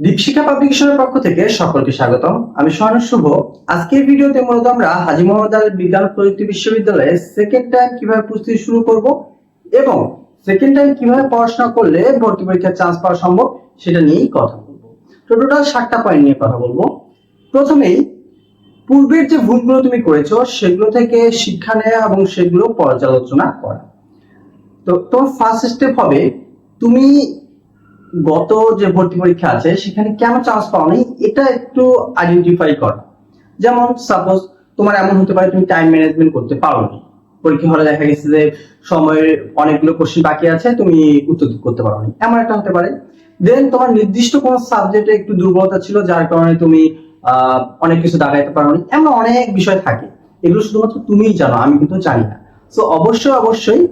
দীপশিখা পাবলিকেশনের পক্ষ থেকে সকলকে স্বাগতম। আমি সোহান শুভ। আজকের ভিডিওতে মূলত আমরা হাজি মোহাম্মদ আলী বিজ্ঞান প্রযুক্তি বিশ্ববিদ্যালয়ে সেকেন্ড টাইম কীভাবে প্রস্তুতি শুরু করব এবং সেকেন্ড টাইম কীভাবে পড়াশোনা করলে ভর্তি পরীক্ষার চান্স পাওয়া সম্ভব সেটা নিয়েই কথা বলব। তো টোটাল সাতটা পয়েন্ট নিয়ে কথা বলব। প্রথমেই, পূর্বের যে ভুলগুলো তুমি করেছ সেগুলো থেকে শিক্ষা নেওয়া এবং সেগুলো পর্যালোচনা করা। তো তোমার ফার্স্ট স্টেপ হবে, তুমি গত যে ভর্তি পরীক্ষা আছে, সেখানে কেন চান্স পাওনি? এটা একটু আইডেন্টিফাই করা। যেমন সাপোজ তোমার এমন হতে পারে তুমি টাইম ম্যানেজমেন্ট করতে পারো না পরীক্ষা হলে দেখা গেছে যে সময়ের অনেকগুলো কোশ্চেন বাকি আছে, তুমি উত্তর করতে পারো এমন একটা হতে পারে। দেন তোমার নির্দিষ্ট কোনো সাবজেক্টে একটু দুর্বলতা ছিল, যার কারণে তুমি অনেক কিছু দাগাইতে পারো এমন অনেক বিষয় থাকে। এগুলো শুধুমাত্র তুমিই জানো, আমি কিন্তু জানি না। তো অবশ্যই অবশ্যই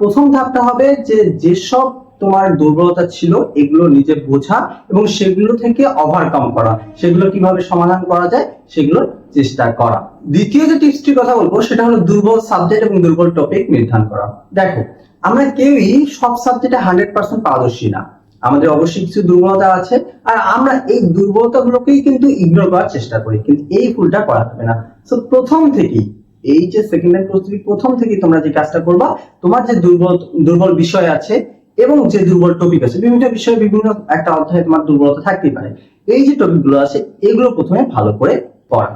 প্রথম ধাপটা হবে যে যেসব তোমার দুর্বলতা ছিল, এগুলো নিজে বোঝা এবং সেগুলো থেকে ওভারকাম করা। সেগুলো কীভাবে সমাধান করা যায়, সেগুলোর চেষ্টা করা। দ্বিতীয় যে টিপসটির কথা বলব, সেটা হলো দুর্বল সাবজেক্ট এবং দুর্বল টপিক নির্ধারণ করা। দেখো, আমরা কেউই সব সাবজেক্টে হান্ড্রেড পার্সেন্ট পারদর্শী না। আমাদের অবশ্যই কিছু দুর্বলতা আছে, আর আমরা এই দুর্বলতা গুলোকেই কিন্তু ইগনোর করার চেষ্টা করি, কিন্তু এই ভুলটা করা যাবে না। তো প্রথম থেকেই, এই যে সেকেন্ড প্রস্তুতি প্রথম থেকেই তোমরা যে কাজটা করবা, তোমার যে দুর্বল দুর্বল বিষয় আছে এবং যে দুর্বল টপিক আছে, বিভিন্ন বিষয়ে বিভিন্ন একটা অধ্যায়ে তোমার দুর্বলতা থাকতেই পারে। এই যে টপিকগুলো আছে, এগুলো প্রথমে ভালো করে পড়া।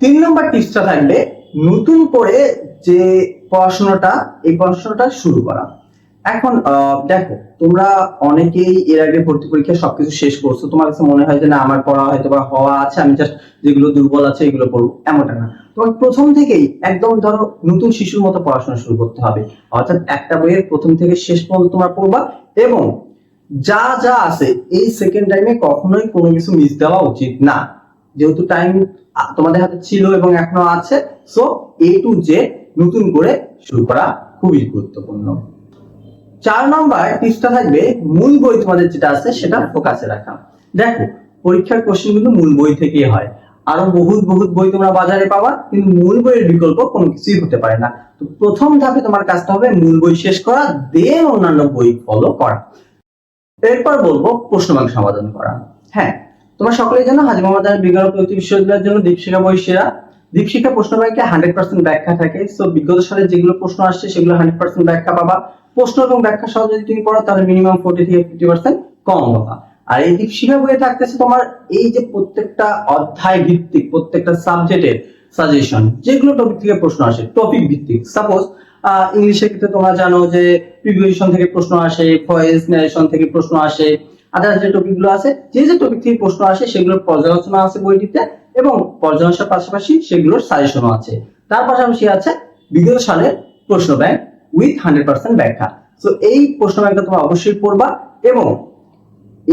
তিন নম্বর টিপসটা থাকবে, নতুন করে যে পড়াশোনাটা, এই পড়াশোনাটা শুরু করা। এখন দেখো, তোমরা অনেকেই এর আগে ভর্তি পরীক্ষা সবকিছু শেষ করছ। তোমার কাছে মনে হয় যে, না, আমার পড়া হয়তো বা হওয়া আছে, আমি জাস্ট যেগুলো দুর্বল আছে, এগুলো পড়ব। এমনটা না। তোমার প্রথম থেকেই একদম ধরো নতুন শিশুর মতো পড়াশোনা শুরু করতে হবে। অর্থাৎ একটা বইয়ের প্রথম থেকে শেষ পর্যন্ত তোমরা পড়বা এবং যা যা আছে, এই সেকেন্ড টাইমে কখনোই কোনো কিছু মিস দেওয়া উচিত না। যেহেতু টাইম তোমাদের হাতে ছিল এবং এখনও আছে সো এ টু জে নতুন করে শুরু করা খুবই গুরুত্বপূর্ণ। চার নম্বর টিপসটা থাকবে, মূল বই তোমাদের যেটা আছে সেটা ফোকাসে রাখা। দেখো, পরীক্ষার কোশ্চেন কিন্তু মূল বই থেকেই হয়। আরও বহুত বহুত বই তোমরা বাজারে পাবা, কিন্তু মূল বইয়ের বিকল্প কোনো কিছুই হতে পারে না। তো প্রথম ধাপে তোমার কাজটা হবে মূল বই শেষ করা দেন অন্যান্য বই ফলো করা। এরপর বলব প্রশ্ন ব্যাংক সমাধান করা। হ্যাঁ তোমরা সকলেই জানো হাজি মোহাম্মদ বিজ্ঞান প্রযুক্তি বিশ্ববিদ্যালয়ের জন্য দীপশিখা বই সেরা। দীপশিখা প্রশ্ন ব্যাংকে হান্ড্রেড পার্সেন্ট ব্যাখ্যা থাকে। সো বিগত সালে যেগুলো প্রশ্ন আসছে, সেগুলো হান্ড্রেড পার্সেন্ট ব্যাখ্যা পাবা। প্রশ্ন এবং ব্যাখ্যা সহ যদি তুমি পড়ো, তাহলে মিনিমাম ফোর্টি থেকে ফিফটি পার্সেন্ট কম পাবা আর এই দীপশিখা বইয়ে থাকতেছে তোমার এই যে প্রত্যেকটা অধ্যায় ভিত্তিক, প্রত্যেকটা সাবজেক্টের সাজেশন যেগুলো টপিক থেকে প্রশ্ন আসে টপিক ভিত্তিক। সাপোজ ইংলিশের ক্ষেত্রে তোমরা জানো যে প্রিভিউশন থেকে প্রশ্ন আসে ভয়েস ন্যারেশন থেকে প্রশ্ন আসে আদার্স যে টপিকগুলো আছে, যে যে টপিক থেকে প্রশ্ন আসে, সেগুলোর পর্যালোচনা আছে বইটিতে এবং পর্যালোচনার পাশাপাশি সেগুলোর সাজেশনও আছে। তার পাশাপাশি আছে বিগত সালের প্রশ্ন ব্যাংক উইথ হান্ড্রেড পার্সেন্ট ব্যাখ্যা। তো এই প্রশ্ন ব্যাংকটা তোমরা অবশ্যই পড়বা এবং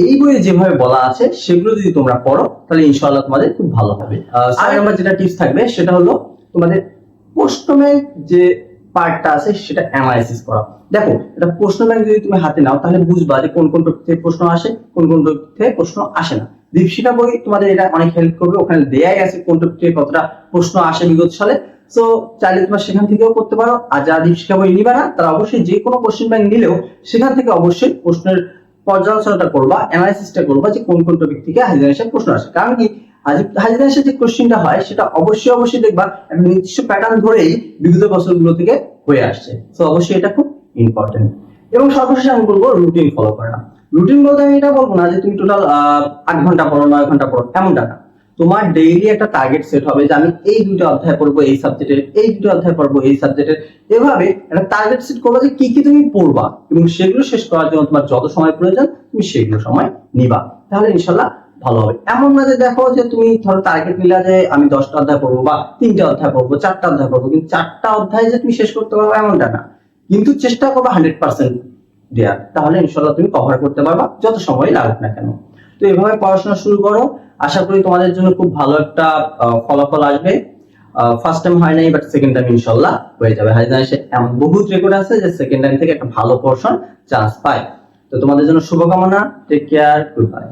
এই বইয়ে যেভাবে বলা আছে সেগুলো যদি তোমরা পড়ো তাহলে ইনশাআল্লাহ তোমাদের খুব ভালো হবে। আর আমার যেটা টিপস থাকবে সেটা হলো তোমাদের প্রশ্ন ব্যাংক যে পার্টটা আছে সেটা অ্যানালাইসিস করা। দেখো এটা প্রশ্ন ব্যাংক যদি তুমি হাতে নাও তাহলে বুঝবা যে কোন কোন থেকে প্রশ্ন আসে কোন কোন থেকে প্রশ্ন আসে না। দীপশিকা বই তোমাদের এটা অনেক হেল্প করবে। ওখানে দেয়াই আছে কোন থেকে কতটা প্রশ্ন আসে বিগত সালে। সো চাইলে তোমরা সেখান থেকেও করতে পারো। আর যারা দীপশিকা বই নিবে না, তারা অবশ্যই যে কোনো কোশ্চেন ব্যাংক নিলেও সেখান থেকে অবশ্যই প্রশ্নের পর্যালোচনাটা করবা অ্যানালাইসিসটা করবা যে কোন কোন টপিক থেকে এসে প্রশ্ন আসে। কারণ কি এসে যে কোশ্চেনটা হয়, সেটা অবশ্যই অবশ্যই দেখবা, একটা নির্দিষ্ট প্যাটার্ন ধরেই বিগত বছরগুলো থেকে হয়ে আসছে। তো অবশ্যই এটা খুব ইম্পর্টেন্ট এবং সর্বশেষে আমি বলব রুটিন ফলো করা। রুটিন বলতে আমি এটা বলব না যে তুমি টোটাল আট ঘণ্টা পড়ো, নয় ঘণ্টা পড়ো, এমনটা না। তোমার ডেইলি একটা টার্গেট সেট হবে যে আমি এই দুটো অধ্যায় পড়ব, এই সাবজেক্টের এই দুটো অধ্যায় পড়ব, এই সাবজেক্টের এভাবে একটা টার্গেট সেট করব যে কি কি তুমি পড়বা এবং সেগুলো শেষ করার জন্য তোমার যত সময় প্রয়োজন, তুমি সেগুলো সময় নিবা। তাহলে ইনশাল্লাহ ভালো হবে। এমন না যে দেখো যে তুমি ধরো টার্গেট নিলা যে আমি দশটা অধ্যায় পড়ব বা তিনটা অধ্যায় পড়ব, চারটা অধ্যায় পড়ব, কিন্তু চারটা অধ্যায় যে তুমি শেষ করতে পারব এমনটা না। কিন্তু চেষ্টা করব হান্ড্রেড পার্সেন্ট দেওয়ার তাহলে ইনশাল্লাহ তুমি কভার করতে পারবা, যত সময় লাগুক না কেন। তো এভাবে পড়াশোনা শুরু করো। আশা করি তোমাদের জন্য খুব ভালো একটা ফলাফল আসবে। ফার্স্ট টাইম হয় নাই বাট সেকেন্ড টাইম ইনশাল্লাহ হয়ে যাবে। এসে এমন বহু রেকর্ড আছে যে সেকেন্ড টাইম থেকে একটা ভালো পোর্শন চান্স পায়। তো তোমাদের জন্য শুভকামনা টেক কেয়ার গুড বাই